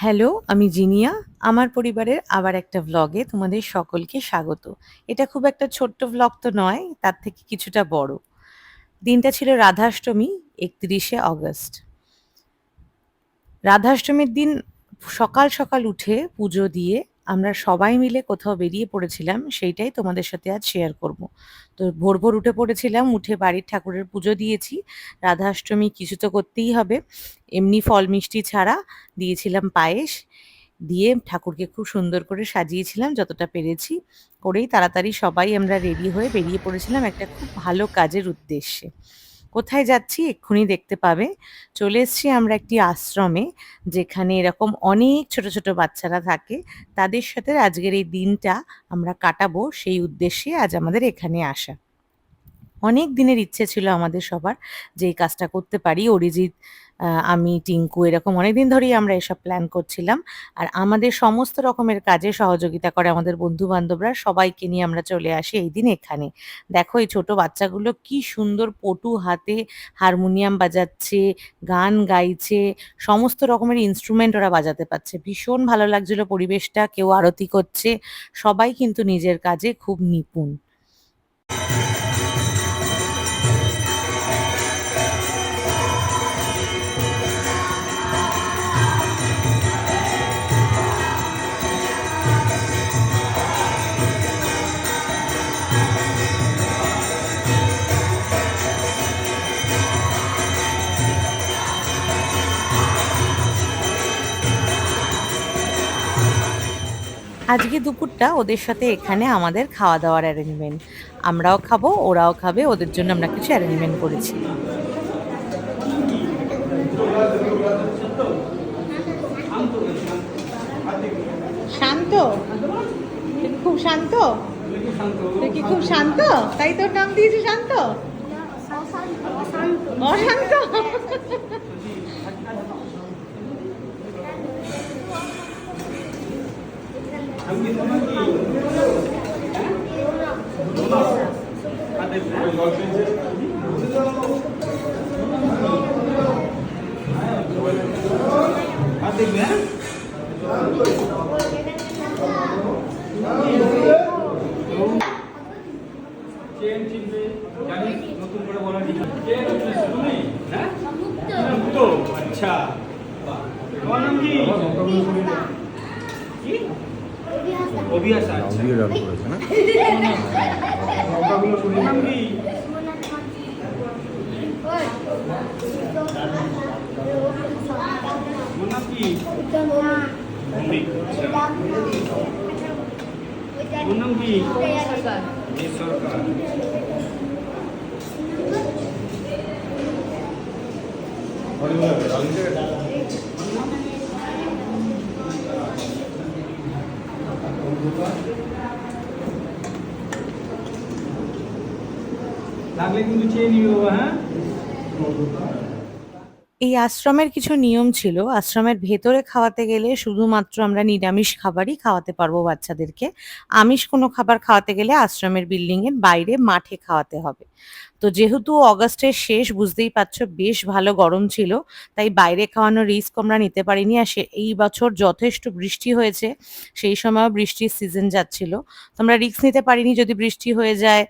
Hello, আমি জিনিয়া। আমার পরিবারের আবার একটা ভ্লগে তোমাদের সকলকে স্বাগত। এটা খুব একটা ছোট্ট ভ্লগ তো নয়, তার থেকে কিছুটা বড়। দিনটা ছিল রাধাষ্টমী, ৩১শে অগস্ট। রাধাষ্টমীর দিন সকাল, সকাল উঠে পুজো দিয়ে আমরা সবাই মিলে কোথাও বেরিয়ে পড়েছিলাম, সেইটাই তোমাদের সাথে আজ শেয়ার করব। তো ভোর, ভোর উঠে পড়েছিলাম, উঠে বাড়ির ঠাকুরের পুজো দিয়েছি। রাধাষ্টমী কিছু তো করতেই হবে। এমনি ফল মিষ্টি ছাড়া দিয়েছিলাম পায়েস। দিয়ে ঠাকুরকে খুব সুন্দর করে সাজিয়েছিলাম যতটা পেরেছি। করেই তাড়াতাড়ি সবাই আমরা রেডি হয়ে বেরিয়ে পড়েছিলাম একটা খুব ভালো কাজের উদ্দেশ্যে। কোথায় যাচ্ছি এক্ষুনি দেখতে পাবে। চলে এসছি আমরা একটি আশ্রমে, যেখানে এরকম অনেক ছোট, ছোট বাচ্চারা থাকে। তাদের সাথে আজকের এই দিনটা আমরা কাটাবো সেই উদ্দেশ্যে আজ আমাদের এখানে আসা। অনেক দিনের ইচ্ছে ছিল আমাদের সবার যে এই কাজটা করতে পারি। অরিজিৎ, আমি, টিঙ্কু এরকম অনেকদিন ধরেই আমরা এসব প্ল্যান করছিলাম। আর আমাদের সমস্ত রকমের কাজে সহযোগিতা করে আমাদের বন্ধু-বান্ধবরা। সবাইকে নিয়ে আমরা চলে আসি এই দিন এখানে। দেখো এই ছোট বাচ্চাগুলো কি সুন্দর পটু হাতে হারমোনিয়াম বাজাচ্ছে, গান গাইছে, সমস্ত রকমের ইন্সট্রুমেন্ট ওরা বাজাতে পারছে। ভীষণ ভালো লাগছিল পরিবেশটা। কেউ আরতি করছে। সবাই কিন্তু নিজের কাজে খুব নিপুণ। আজকে দুপুরটা ওদের সাথে এখানে আমাদের খাওয়া-দাওয়ার অ্যারেঞ্জমেন্ট। আমরাও খাব, ওরাও খাবে। ওদের জন্য আমরা কিছু অ্যারেঞ্জমেন্ট করেছি। শান্ত? খুব শান্ত? কি খুব শান্ত? তাই তোর নাম দিয়েছি শান্ত? অশান্ত? আচ্ছা বাহ। তোমার নাম কি ভিডিও ডাউন করেছে না? তোমার নাম কি তোমার নাম কি অমিত আচ্ছা তোমার নাম কি জি সরকার হ্যাঁ এই আশ্রমের কিছু নিয়ম ছিল। আশ্রমের ভেতরে খাওয়াতে গেলে শুধুমাত্র আমরা নিরামিষ খাবারই খাওয়াতে পারব বাচ্চাদেরকে। আমিষ কোনো খাবার খাওয়াতে গেলে আশ্রমের বিল্ডিং এর বাইরে মাঠে খাওয়াতে হবে। তো যেহেতু অগাস্টের শেষ বুঝতেই পারছ বেশ ভালো গরম ছিল। তাই বাইরে খাওয়ানোর রিস্ক আমরা নিতে পারিনি। আর সে এই বছর যথেষ্ট বৃষ্টি হয়েছে। সেই সময়ও বৃষ্টির সিজন যাচ্ছিল। তো আমরা রিস্ক নিতে পারিনি যদি বৃষ্টি হয়ে যায়,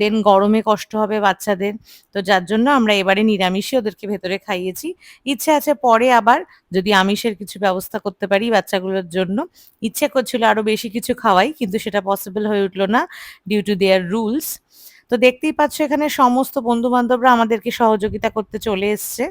দেন গরমে কষ্ট হবে বাচ্চাদের। তো যার জন্য আমরা এবারে নিরামিষই ওদেরকে ভেতরে খাইয়েছি। ইচ্ছে আছে পরে আবার যদি আমিষের কিছু ব্যবস্থা করতে পারি বাচ্চাগুলোর জন্য। ইচ্ছে করছিল আরও বেশি কিছু খাওয়াই কিন্তু সেটা পসিবল হয়ে উঠল না ডিউ টু দেয়ার রুলস। তো দেখতেই পাচ্ছ এখানে সমস্ত বন্ধু-বান্ধবরা আমাদেরকে সহযোগিতা করতে চলে এসছে।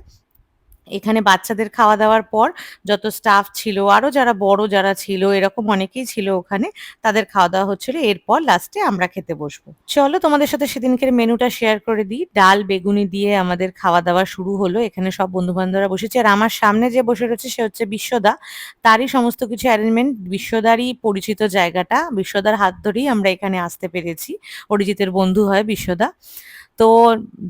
এখানে বাচ্চাদের খাওয়া-দাওয়ার পর যত স্টাফ ছিল, আরও যারা বড় যারা ছিল এরকম অনেকেই ছিল ওখানে। তাদের খাওয়া-দাওয়া হচ্ছিল। এরপর লাস্টে আমরা খেতে বসবো। চলো তোমাদের সাথে সেদিনকের মেনুটা শেয়ার করে দিই। ডাল, বেগুনি দিয়ে আমাদের খাওয়া-দাওয়া শুরু হলো। এখানে সব বন্ধু-বান্ধবরা বসেছে। আর আমার সামনে যে বসে রয়েছে সে হচ্ছে বিশ্বদা। তারই সমস্ত কিছু অ্যারেঞ্জমেন্ট। বিশ্বদারই পরিচিত জায়গাটা। বিশ্বদার হাত ধরেই আমরা এখানে আসতে পেরেছি। অরিজিতের বন্ধু হয় বিশ্বদা। তো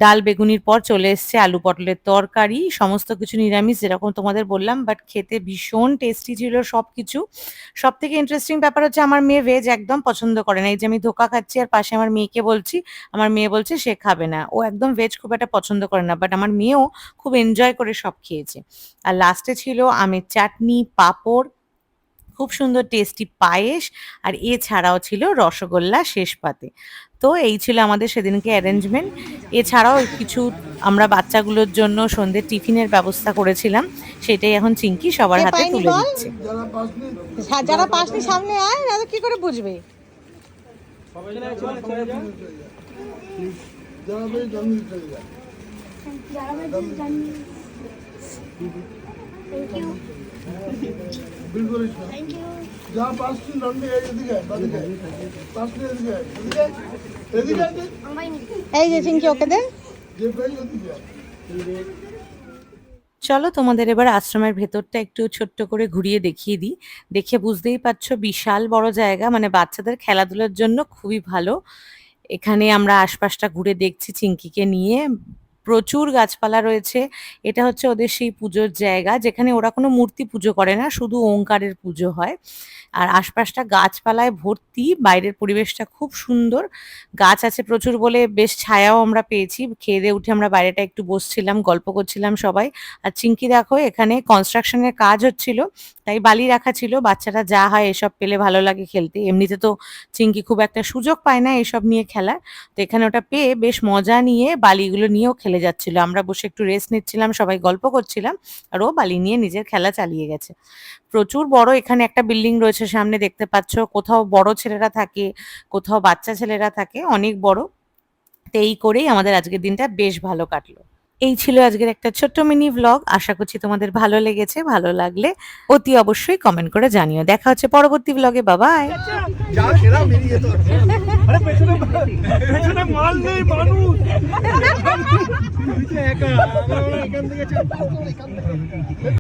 ডাল বেগুনির পর চলে এসছে আলু পটলের তরকারি, সমস্ত কিছু নিরামিষ যেরকম তোমাদের বললাম বাট খেতে ভীষণ টেস্টি ছিল সব কিছু সব থেকে ইন্টারেস্টিং ব্যাপার হচ্ছে আমার মেয়ে ভেজ একদম পছন্দ করে না। এই যে আমি ধোকা খাচ্ছি আর পাশে আমার মেয়েকে বলছি, আমার মেয়ে বলছে সে খাবে না। ও একদম ভেজ খুব একটা পছন্দ করে না বাট আমার মেয়েও খুব এনজয় করে সব খেয়েছে। আর লাস্টে ছিল আমের চাটনি, পাঁপড়, খুব সুন্দর টেস্টি পায়েস, আর এছাড়াও ছিল রসগোল্লা শেষ পাতে তো এই ছিল আমাদের সেদিনকে অ্যারেঞ্জমেন্ট এছাড়াও কিছু আমরা বাচ্চাগুলোর জন্য সন্ধ্যে টিফিনের ব্যবস্থা করেছিলাম সেটাই এখন চিঙ্কি সবার হাতে তুলে দিচ্ছে। হ্যাঁ, যারা পাসনি সামনে আয় তাহলে কি করে বুঝবে? যাও বিলকুল যা পাঁচটি লন্ডে এদিকে পাঁচটি এদিকে এদিকে এদিকে এই যে ওকে দে। যে পেয়ে ওদিকে। চলো তোমাদের এবার আশ্রমের ভেতরটা একটু ছোট্ট করে ঘুরিয়ে দেখিয়ে দিই। দেখে বুঝতেই পারছ বিশাল বড় জায়গা মানে বাচ্চাদের খেলাধুলার জন্য খুবই ভালো। এখানে আমরা আশপাশটা ঘুরে দেখছি চিঙ্কিকে নিয়ে। প্রচুর গাছপালা রয়েছে। এটা হচ্ছে ওদের সেই পুজোর জায়গা, যেখানে ওরা কোনো মূর্তি পুজো করে না, শুধু ওঙ্কারের পুজো হয়। আর আশপাশটা গাছপালায় ভর্তি, বাইরের পরিবেশটা খুব সুন্দর। গাছ আছে প্রচুর বলে বেশ ছায়াও আমরা পেয়েছি। খেয়ে দিয়ে উঠে আমরা বাইরেটা একটু বসছিলাম, গল্প করছিলাম সবাই। আর চিঙ্কি দেখো, এখানে কনস্ট্রাকশনের কাজ হচ্ছিল, তাই বালি রাখা ছিল। বাচ্চারা যা হয় এসব পেলে ভালো লাগে খেলতে। এমনিতে তো চিঙ্কি খুব একটা সুযোগ পায় না এসব নিয়ে খেলার। তো এখানে ওটা পেয়ে বেশ মজা নিয়ে বালিগুলো নিয়েও খেলে যাচ্ছিল। আমরা বসে একটু রেস্ট নিচ্ছিলাম, সবাই গল্প করছিলাম, আর ও বালি নিয়ে নিজের খেলা চালিয়ে গেছে। প্রচুর বড় এখানে একটা বিল্ডিং রয়েছে, সামনে দেখতে পাচ্ছ, কোথাও বড় ছেলেরা থাকে, কোথাও বাচ্চা ছেলেরা থাকে, অনেক বড়। তো এই করেই আমাদের আজকের দিনটা বেশ ভালো কাটলো। এই ছিল আজকের একটা ছোট্ট মিনি ব্লগ আশা করছি তোমাদের ভালো লেগেছে ভালো লাগলে অতি অবশ্যই কমেন্ট করে জানিও। দেখা হচ্ছে পরবর্তী ব্লগে বাবাই মানুষ।